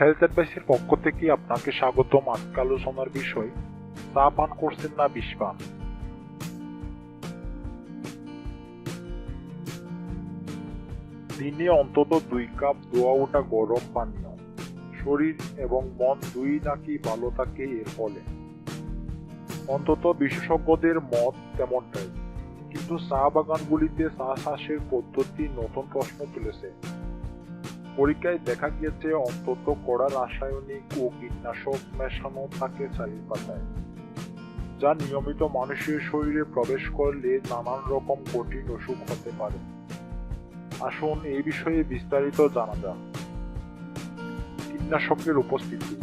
Health অ্যাডভাইসের পক্ষ থেকে আপনাকে স্বাগতম আজকে আলোচনার বিষয়, চা পান করছেন না বিষ পান দিনে অন্তত দুই কাপ দোয়া ওটা গরম পানীয়। শরীর এবং মন দুই নাকি ভালো থাকে এর ফলে। অন্তত বিশেষজ্ঞদের মত তেমনটাই। কিন্তু চা বাগানগুলিতে চা চাষের পদ্ধতি নতুন প্রশ্ন তুলেছে। পরীক্ষায় দেখা গিয়েছে, অন্তত কড়া রাসায়নিক ও কীটনাশক মেশানো থাকে চায়ের পাতায় যা নিয়মিত মানুষের শরীরে প্রবেশ করলে নানান রকম কঠিন অসুখ হতে পারে। আসুন এই বিষয়ে বিস্তারিত জানা যাক। কীটনাশকের উপস্থিতি।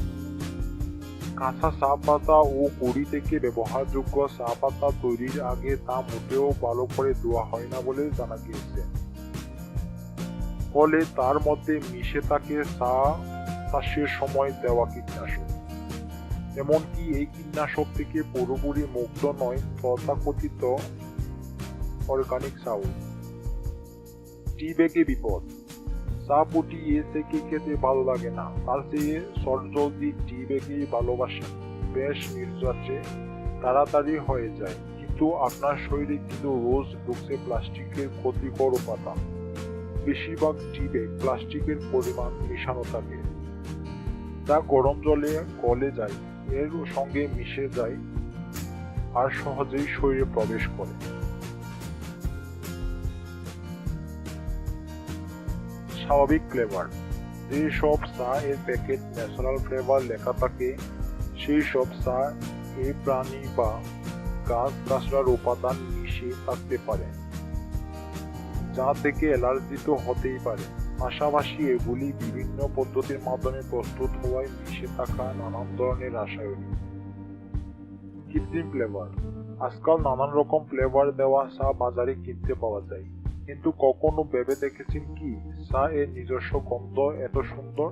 কাঁচা চা পাতা ও কুড়ি থেকে ব্যবহারযোগ্য চা পাতা তৈরির আগে তা মোটেও ভালো করে ধোয়া হয় না বলে জানা গিয়েছে। ফলে তার মধ্যে মিশে থাকে চা চাষের সময় দেওয়া কীটনাশক। এমনকি এই কীটনাশক থেকে পুরোপুরি মুক্ত নয়, তথাকথিত অর্গানিক চাউল। টি ব্যাগে বিপদ। চা পুটি এ থেকে খেতে ভালো লাগে না, তার চেয়ে সরজলদি টি ব্যাগেই ভালোবাসা। বেশ নির্যাত্রে তাড়াতাড়ি হয়ে যায়, কিন্তু আপনার শরীরে কিন্তু রোজ ঢুকছে প্লাস্টিকের ক্ষতিকর উপাদান বেশিরভাগ টি ব্যাগ প্লাস্টিকের পরিমাণ মিশানো থাকে। তা গরম জলে গলে যায়, এর সঙ্গে মিশে যায় আর সহজেই শরীরে প্রবেশ করে। স্বাভাবিক ফ্লেভার যে সব চা এর প্যাকেট ন্যাচারাল ফ্লেভার লেখা থাকে সেই সব চা এই প্রাণী বা গাছ গাছড়ার উপাদান মিশিয়ে থাকতে পারে। যা থেকে অ্যালার্জি তো হতেই পারে। পাশাপাশি এগুলি বিভিন্ন পদ্ধতির মাধ্যমে প্রস্তুত হওয়ায় মিশে থাকা নানান ধরনের রাসায়নিক, কৃত্রিম ফ্লেভার আজকাল নানান রকম ফ্লেভার দেওয়া চা বাজারে কিনতে পাওয়া যায়। কিন্তু কখনো ভেবে দেখেছেন কি, চা এর নিজস্ব গন্ধ এত সুন্দর?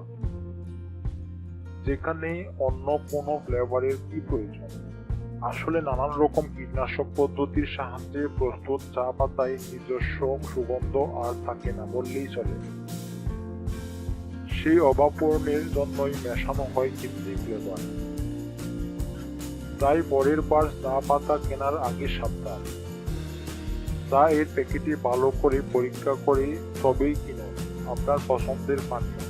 যেখানে অন্য কোনো ফ্লেভারের কি প্রয়োজন? আসলে নানান রকম কীটনাশক পদ্ধতির সাহায্যে প্রস্তুত চা পাতায় নিজস্ব সুগন্ধ আর থাকে না বললেই চলে। সেই অভাব পূরণের জন্যই মেশানো হয় কৃত্রিম ফ্লেভার তাই পরের বার চা পাতা কেনার আগে সাবধান। চা এর প্যাকেটে ভালো করে পরীক্ষা করে তবেই কিনুন আপনার পছন্দের পানীয়।